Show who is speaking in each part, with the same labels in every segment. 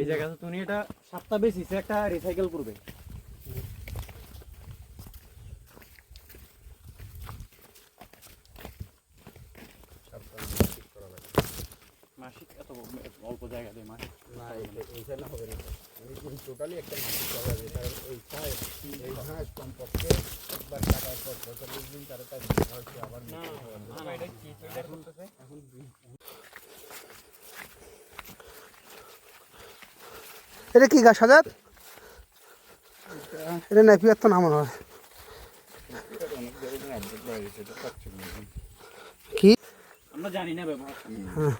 Speaker 1: এই জায়গাতে তুমি এটা সাতটা বেশিছে একটা রিসাইকেল করবে। মাসিক এত অল্প জায়গা দিয়ে মাসিক।
Speaker 2: না হবে না। টোটালি একটা মাসিক করা যাবে কারণ এইখানে এইখানে কমপক্ষে একবার টাকার পর পঁয়তাল্লিশ দিন তারা তার আবার
Speaker 1: না না এটা কি? এটা
Speaker 2: এখন
Speaker 3: এটা কি গাছ হাজার? এটা নেপিয়ার তো নাম মনে হয়। কি?
Speaker 1: আমরা জানি না ব্যবহার
Speaker 3: হ্যাঁ।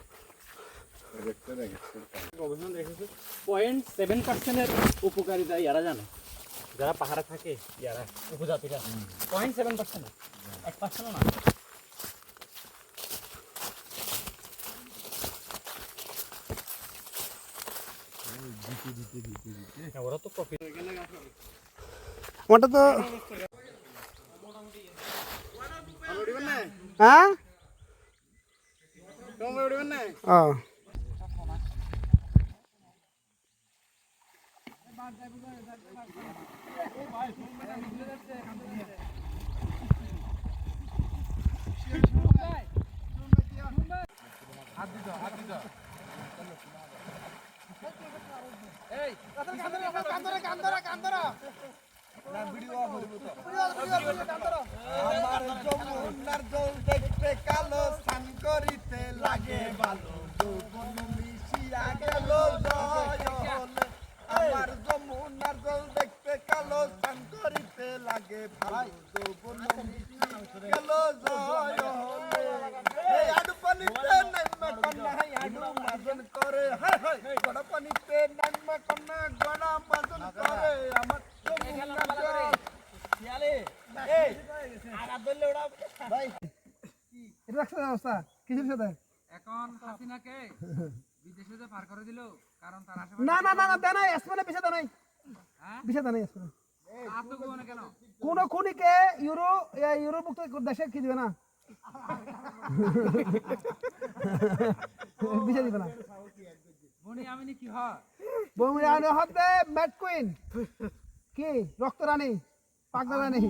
Speaker 1: গবেষণা দেখেছে পয়েন্ট সেভেন পার্সেন্টের উপকারিতা ইয়ারা জানে। যারা পাহাড়ে থাকে ইয়ারা উপজাতিরা। পয়েন্ট সেভেন পার্সেন্ট এক পার্সেন্টও না। ওরা তো কপি
Speaker 3: ওটা তো হ্যাঁ ও
Speaker 2: আমার যমুনার জল দেখতে কালো স্নান করিতে লাগে ভালো মিশিয়া গেল
Speaker 3: না না না না
Speaker 4: কেন
Speaker 3: খুনিকে ইউরো দেশে কি দিবে না পিছে দিবে না
Speaker 4: কি
Speaker 3: কি? রক্ত রানী? পাগলা রানী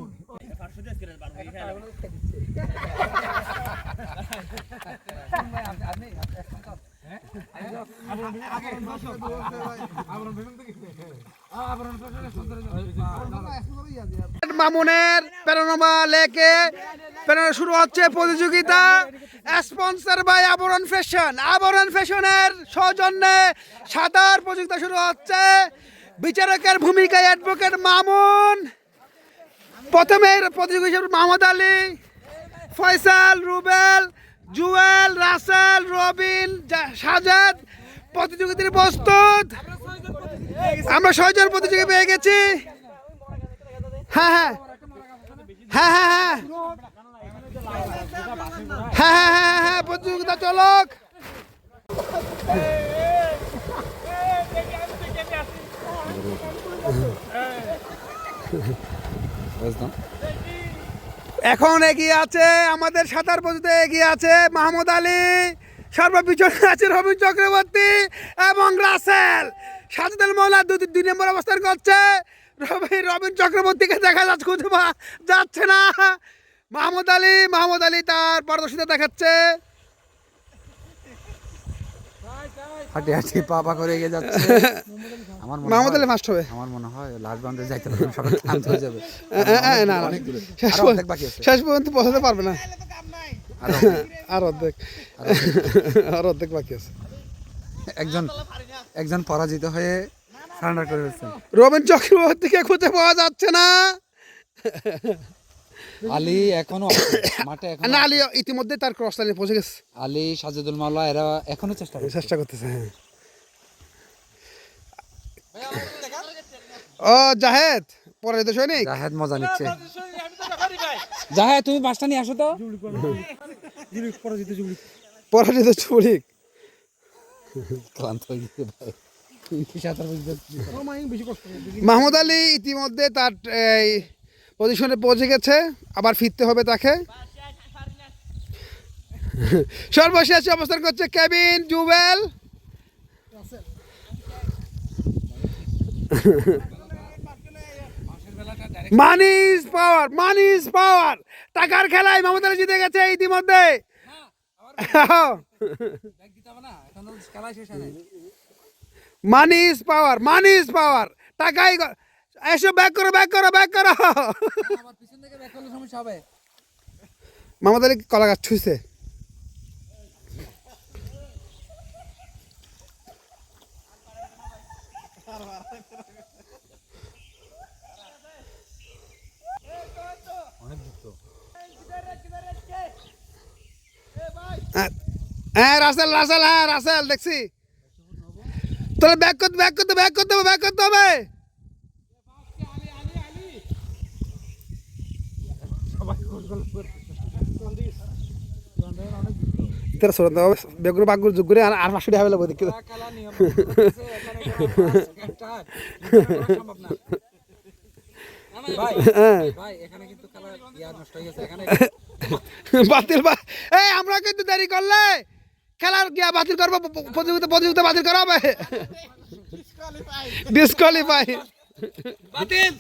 Speaker 3: মামুনের প্রেরণা লেকে প্রেরণা শুরু হচ্ছে প্রতিযোগিতা। Sponsor by Abaran fashion. Abaran ফ্যাশনের সৌজন্যে সাঁতার প্রতিযোগিতা শুরু হচ্ছে। বিচারকের ভূমিকায় অ্যাডভোকেট মামুন। প্রথমে প্রতিযোগী হিসেবে মোহাম্মদ আলী, ফয়সাল, রুবেল, জুয়েল, রাসেল, রবিন সাজাদ প্রতিযোগিতার প্রস্তুত। আমরা ছয়জন প্রতিযোগী পেয়ে গেছি। হ্যাঁ। হ্যাঁ হ্যাঁ হ্যাঁ। হ্যাঁ হ্যাঁ হ্যাঁ হ্যাঁ হ্যাঁ প্রতিযোগিতা চলক। এখন এগিয়ে আছে আমাদের সাঁতার প্রতিযোগিতা এগিয়ে আছে মাহমুদ আলী সর্বপিছনে আছে রবীন চক্রবর্তী এবং রাসেল। সাজেদুল মৌলা দুই দুই নম্বর অবস্থান করছে। রবি রবীন চক্রবর্তীকে দেখা যাচ্ছে, খুঁজে যাচ্ছে না। মাহমুদ আলী মাহমুদ আলী তার পারদর্শিতা দেখাচ্ছে।
Speaker 5: হাঁটি হাঁটি পা পা করে এগিয়ে যাচ্ছে। আমার মনে হয়
Speaker 3: আলী ফার্স্ট হবে।
Speaker 5: আমার মনে হয় লাস্ট বাউন্ডে যাইতে পারবে সবাই ক্লান্ত হয়ে যাবে।
Speaker 3: না
Speaker 5: অনেক দূরে।
Speaker 3: শেষ
Speaker 5: আরও বাকি আছে।
Speaker 3: শেষ পর্যন্ত পৌঁছাতে পারবে না।
Speaker 5: আর
Speaker 3: অর্ধেক। আর অর্ধেক। বাকি আছে।
Speaker 5: একজন একজন পরাজিত হয়ে সারেন্ডার করে ফেলছেন
Speaker 3: রবীন চক্রবর্তীকে খুঁজে পাওয়া যাচ্ছে না।
Speaker 5: আলী এখনও আছে, মাঠে এখনও
Speaker 3: না আলী ইতিমধ্যে তার ক্রস লাইনে পৌঁছে গেছে।
Speaker 5: আলী সাজেদুল মাওলা এরা এখনও চেষ্টা করছে।
Speaker 3: চেষ্টা করতেছে হ্যাঁ। ও জাহেদ পরে তো সৈনিক
Speaker 5: জাহেদ মজা নিচ্ছে। জাহেদ তুমি বাসটা নিয়ে আসো তো।
Speaker 3: পরাজিত চুরিক
Speaker 5: ক্লান্ত হয়ে গেছে ভাই।
Speaker 3: মাহমুদ আলী ইতিমধ্যে তার এই পজিশনে পৌঁছে গেছে, আবার ফিরতে হবে তাকে। সর্বশেষ অবস্থান করছে কেবিন জুবেল মানিজ পাওয়ার মানিজ পাওয়ার টাকার খেলায় মমতা জিতে গেছে ইতিমধ্যে। মানিজ পাওয়ার মানিজ পাওয়ার টাকাই এসো ব্যাক করো ব্যাক করো ব্যাক করো।
Speaker 4: আবার পিছন থেকে ব্যাক করলে সমস্যা হবে।
Speaker 3: মমতা কলা গাছ ছুঁছে হ্যাঁ রাসেল রাসেল হ্যাঁ রাসেল দেখছি। তোরা ব্যাক করতে ব্যাক করতে ব্যাক করতে হবে ব্যাক করতে হবে। তেরা সরতে বেগুন বাগুর যুগ করে আর আর পাঁচশো টাকা হ্যাঁ
Speaker 4: ভাই এখানে কিন্তু খেলা নষ্ট গেছে এখানে
Speaker 3: বাতিল বা এই আমরা কিন্তু দেরি করলে খেলার গিয়া বাতিল করব? প্রতিযোগিতা প্রতিযোগিতা বাতিল করা। হবে ডিসকোয়ালিফাই
Speaker 1: বাতিল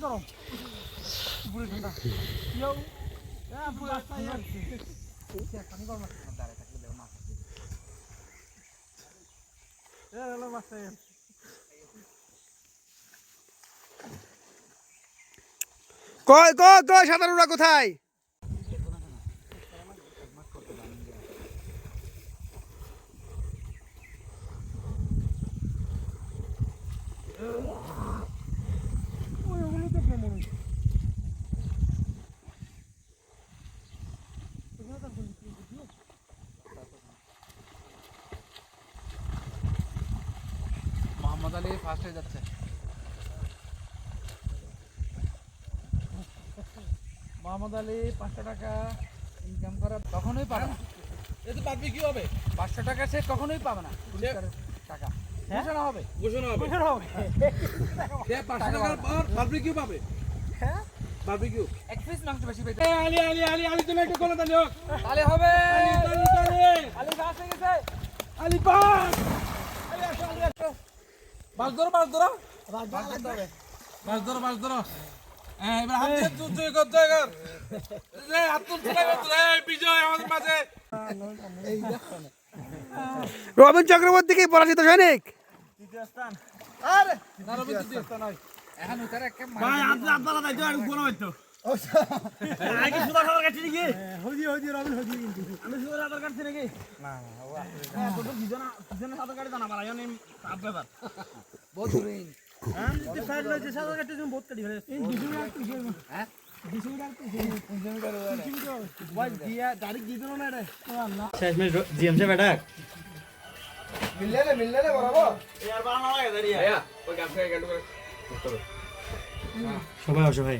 Speaker 4: করো
Speaker 3: কই কই কই সাঁতারুরা কোথায়?
Speaker 4: মোহাম্মদ আলী ফার্স্ট হয়ে যাচ্ছে। মোহাম্মদ আলী পাঁচশো টাকা ইনকাম করা কখনোই পাবে না।
Speaker 1: এতে পারবি কি হবে?
Speaker 4: পাঁচশো টাকা সে কখনোই পাবে না। টাকা। ঘোষণা হবে।
Speaker 1: ঘোষণা হবে।
Speaker 4: ঘোষণা হবে।
Speaker 1: পাঁচশো টাকার পর বারবিকিউ পাবে? বারবিকিউ
Speaker 4: এক পিস মাংস বেশি পেতে
Speaker 1: আলি আলি আলি আলি তুমি একটু কোলা হোক।
Speaker 4: তাহলে হবে।
Speaker 1: আলি আলি
Speaker 4: আলী ফার্স্ট গেছে।
Speaker 1: আলি পাস
Speaker 4: মাছ ধরো মাছ ধরো।
Speaker 1: মাছ ধরো মাছ ধরো। এবার হাত দিয়ে জোর জয় কর জয় কর। রে হাত তুলছে না রে বিজয় আমাদের মাঝে।
Speaker 3: রবীন চক্রবর্তী কি পরাজিত সৈনিক।
Speaker 4: এখন উতারে
Speaker 1: বালা দাই তো হইতো। আগে সুদা খাবার কাটছি নাকি হইদি হইদি রবিন হইদি কিন্তু আমি সুদা খাবার কাটছি নাকি না না ও হ্যাঁ তো তো বিজনা বিজনা খাবার কাটে জানা বালা জানি আপ ব্যাপার
Speaker 4: বহুত দূরে
Speaker 1: হ্যাঁ যে সাইড লইছে সাইড কাটতে তুমি বহুত কাটি ফেলে এই ডিসু রাখতে হ্যাঁ ডিসু রাখতে ভাই দিয়া ডাইরেক্ট দি দিলো না রে আল্লাহ
Speaker 6: শেষ মিনিট জিএম সাহেব এটা
Speaker 2: মিললে রে মিললে রে বরাবর
Speaker 1: यार बाला ना लगा दरिया भैया कोई काम से गाड़ी
Speaker 6: সবাই আসো ভাই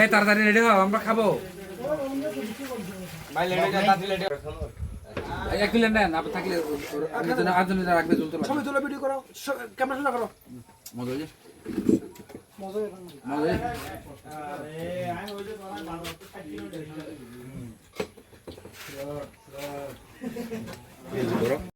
Speaker 4: এই তাড়াতাড়ি রেডি হও আমরা খাব।
Speaker 1: ভাই লেডি যা তাড়াতাড়ি লেডি
Speaker 4: এক কিলো নেন আপনি থাকলে আটজন রাখবে চলতে পারবে।
Speaker 3: ছবি তুলে ভিডিও